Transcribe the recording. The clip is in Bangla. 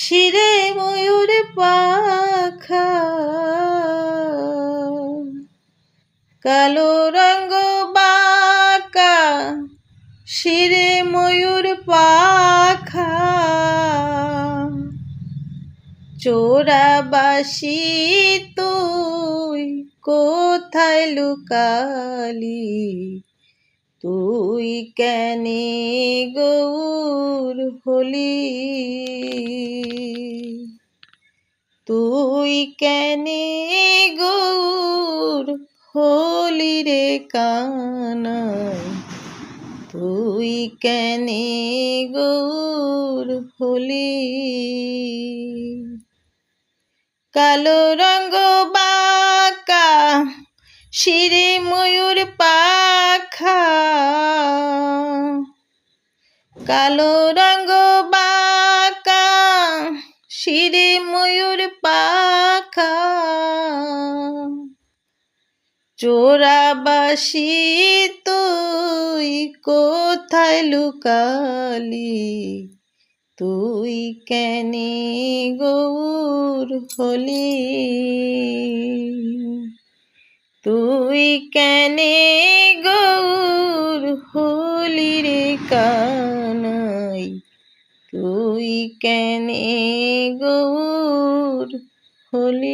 শিরে ময়ূর পাখা। কালো রঙ্গ বাঁকা, শিরে ময়ূর পাখা। চোরাবাসি তুই কোথায় লুকালি? তুই কেনে গৌর হলি? তুই কেনে গৌর হলি রে কানাই তুই কেনে গৌর হলি? কালো রঙ্গ বাঁকা, শিরে ময়ূর পাখা। কালো রঙ্গ বাঁকা শিরে ময়ূর পাখা। চোরাবাসি তুই কোথায় লুকালি? তুই কেনে গৌর হলি? তুই কেনে গৌর তুই কেনে গৌর হলি?